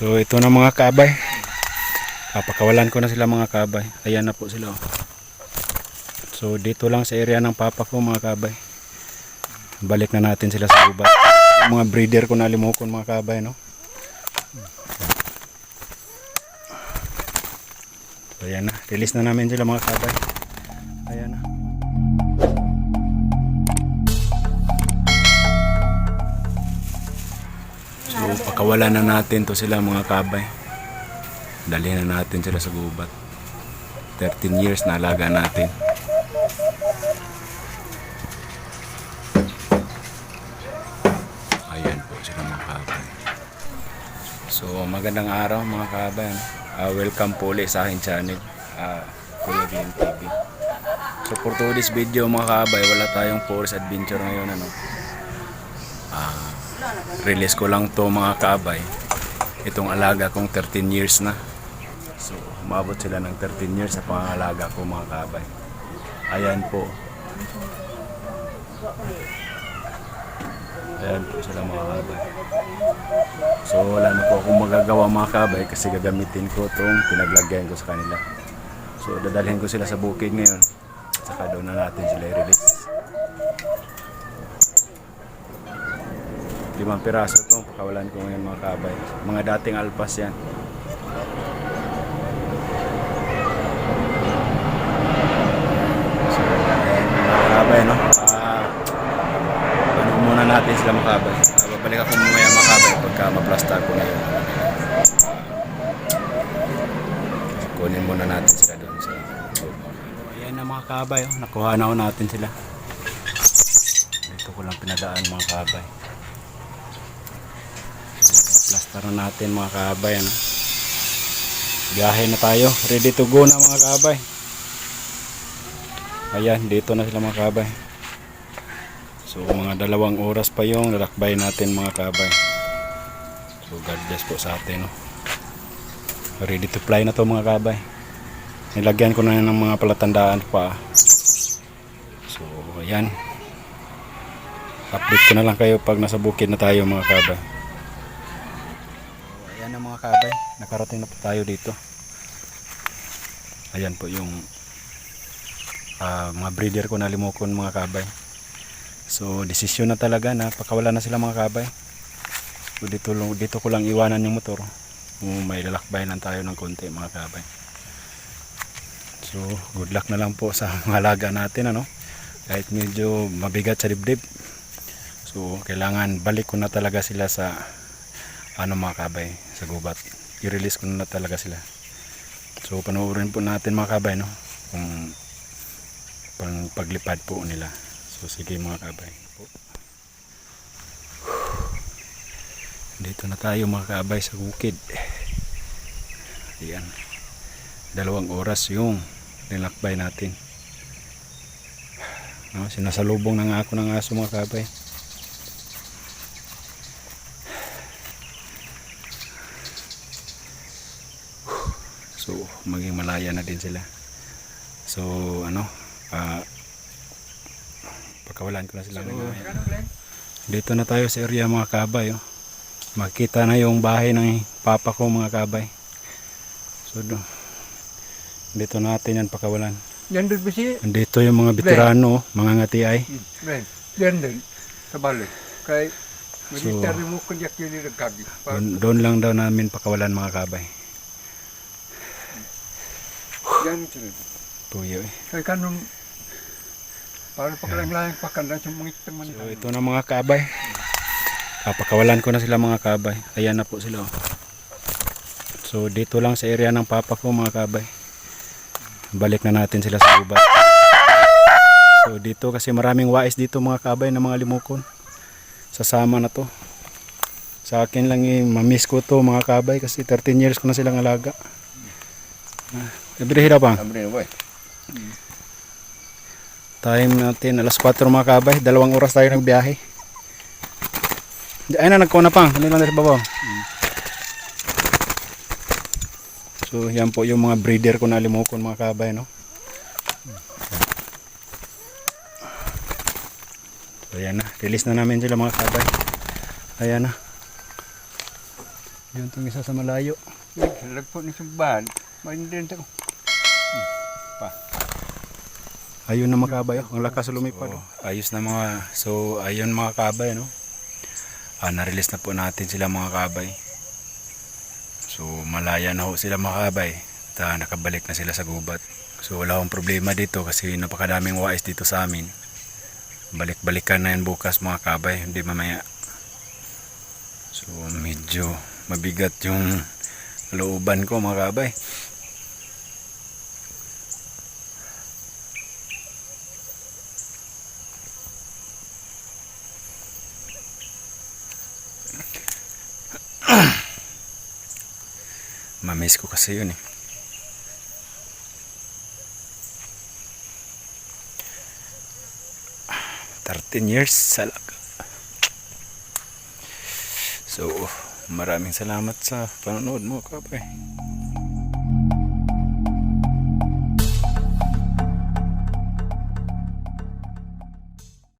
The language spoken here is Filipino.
So ito na mga kabay. Papakawalan ko na sila mga kabay. Ayan na po sila. oh. So dito lang sa area ng papa ko mga kabay. Balik na natin sila sa gubat. Mga breeder ko na limukon mga kabay no. So ayan na. Release na namin sila mga kabay. Ayan na. So pakawalan na natin to sila mga kabay. Dalhin na natin sila sa gubat. 13 years na alaga natin. Ayan po sila mga kabay. So magandang araw mga kabay. Ah, welcome po ulit sa aking channel. Uh, Kuya Glenn TV. So for today's video mga kabay, wala tayong forest adventure ngayon ano. Release ko lang to mga kabay. Itong alaga kong 13 years na. So, umabot sila ng 13 years sa pangalaga ko mga kabay. Ayan po. Ayan po sila mga kabay. So, wala na po akong magagawa mga kabay kasi gagamitin ko itong pinaglagyan ko sa kanila. So, dadalhin ko sila sa bukid ngayon. Saka doon na natin sila i-release. Limang piraso itong pakawalan ko ngayon mga kabay. Mga dating alpas yan. So, mga kabay, no? Ah, ano muna natin sila mga kabay. Ah, babalik ako mamaya mga kabay pagka ma-plaster ko na yun. Kunin muna natin sila doon sa Ayan na mga kabay, oh. nakuha na natin sila. Dito ko lang pinadaan mga kabay. Na natin mga kabay. Ano? Biyahe na tayo. Ready to go na mga kabay. Ayan, dito na sila mga kabay. So mga dalawang oras pa yung lalakbay natin mga kabay. So God bless po sa atin. No? Ready to fly na to mga kabay. Nilagyan ko na ng mga palatandaan pa. So ayan. Update ko na lang kayo pag nasa bukid na tayo mga kabay. Ayan na mga kabay. Nakarating na po tayo dito. Ayan po yung ah, mga breeder ko na limukon mga kabay. So, desisyon na talaga na pakawalan na sila mga kabay. So, dito, dito ko lang iwanan yung motor. Kung may lalakbay lang tayo ng konti mga kabay. So, good luck na lang po sa mga alaga natin ano. Kahit medyo mabigat sa dibdib. So, kailangan balik ko na talaga sila sa ano mga kabay, sa gubat. I-release ko na talaga sila. So, panoorin po natin mga kabay no. Kung pang paglipad po nila. So sige mga kabay. Dito na tayo mga kabay sa bukid. Ayan. Dalawang oras yung nilakbay natin. No, sinasalubong na nga ako ng aso mga kabay. So maging malaya na din sila. So ano, ah pagkawalan ko na sila ngayon. Dito na tayo sa area mga kabay. Oh. Makita na yung bahay ng papa ko mga kabay. So do, dito natin yan pakawalan. Yan din ba siya? Dito yung mga veterano, oh, mga ngati ay. Ben, yan din. Sa balik. Kay, So- military mo kung yak yun yung Doon, doon lang daw namin pakawalan mga kabay. Sila. Tuyo eh. Kay kanong, para pa kalang layang pakanda sa mga teman. So ito na mga kabay. Papakawalan ko na sila mga kabay. Ayan na po sila. oh. So dito lang sa area ng papa ko mga kabay. Balik na natin sila sa gubat. So dito kasi maraming wais dito mga kabay na mga limukon. Sasama na to. Sa akin lang eh, mamiss ko to mga kabay kasi 13 years ko na silang alaga. Ah, Ibirihira pa. Sambre na boy. Time natin, alas 4 mga kabay. Dalawang oras tayo nagbiyahe. Ay na, nagkuna pang. Ano lang sa babaw. So, yan po yung mga breeder ko na limukon mga kabay, no? So, ayan na. Release na namin sila mga kabay. Ayan na. Yun itong isa sa malayo. Lagpo ni sumbahan. Maindin ito. Ayun na mga kabay, oh. ang lakas lumipad. oh. ayos na mga, so ayun mga kabay, no? Ah, na-release na po natin sila mga kabay. So malaya na ho sila mga kabay. At ah, nakabalik na sila sa gubat. So wala akong problema dito kasi napakadaming wais dito sa amin. Balik-balikan na yan bukas mga kabay, hindi mamaya. So medyo mabigat yung looban ko mga kabay. Mamiss ko kasi yun eh. Thirteen years salaga. So, maraming salamat sa panonood mo, kapay.